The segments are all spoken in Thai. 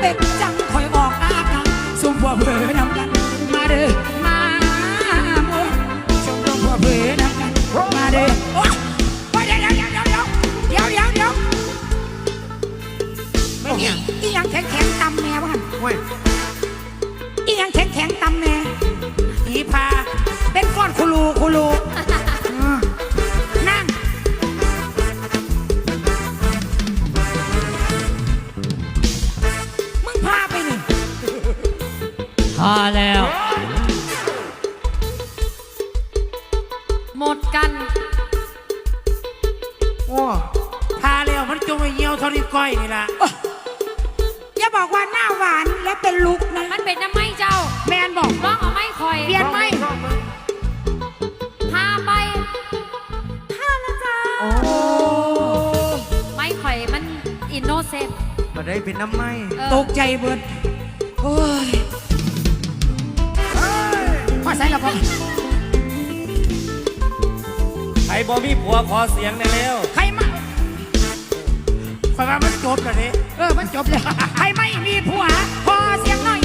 เป็นจังคอยบอกอากังสุ่มพวเพื่อนำกัน มาเด้อมาโมสุ่มพวเพื่อนำกัน มาเด้อโอ๊ยเดียวเดียวเดียวเดียวเดียวเดียวเดียวไม่เนี่ยอีหยงแข็งแข็งตำแม่บ้านเว้ยอีหยงแข็งแข็งตำแม่อีพาเป็นก้อนคุลูคุลู พาแล้ว หมดกันโอ้พาแล้วมันจงไปเหี่ยวเท่านี้ก้อยนี่ล่ะอย่าบอกว่าหน้าหวานและเป็นลุกนะมันเป็นน้ำไม้เจ้าแมนบอกร้องเอาไม้คอยเปลี่ยนไหมพาไปพาแล้วจ้าโอ้ไม้คอยมันอินโนเซนต์มาได้เป็นน้ำไหมตกใจเบิดโอ้ยพอ ใส่และพอไอ้บอมีผัวขอเสียงได้แล้วใครมาคอยว่ามันจบแล้วนี่เออมันจบเลยใครไม่มีผัวพอเสียงหน่อย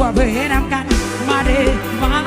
ว่าเวนชมรมหัวเผยนำกัน มาเด้อมา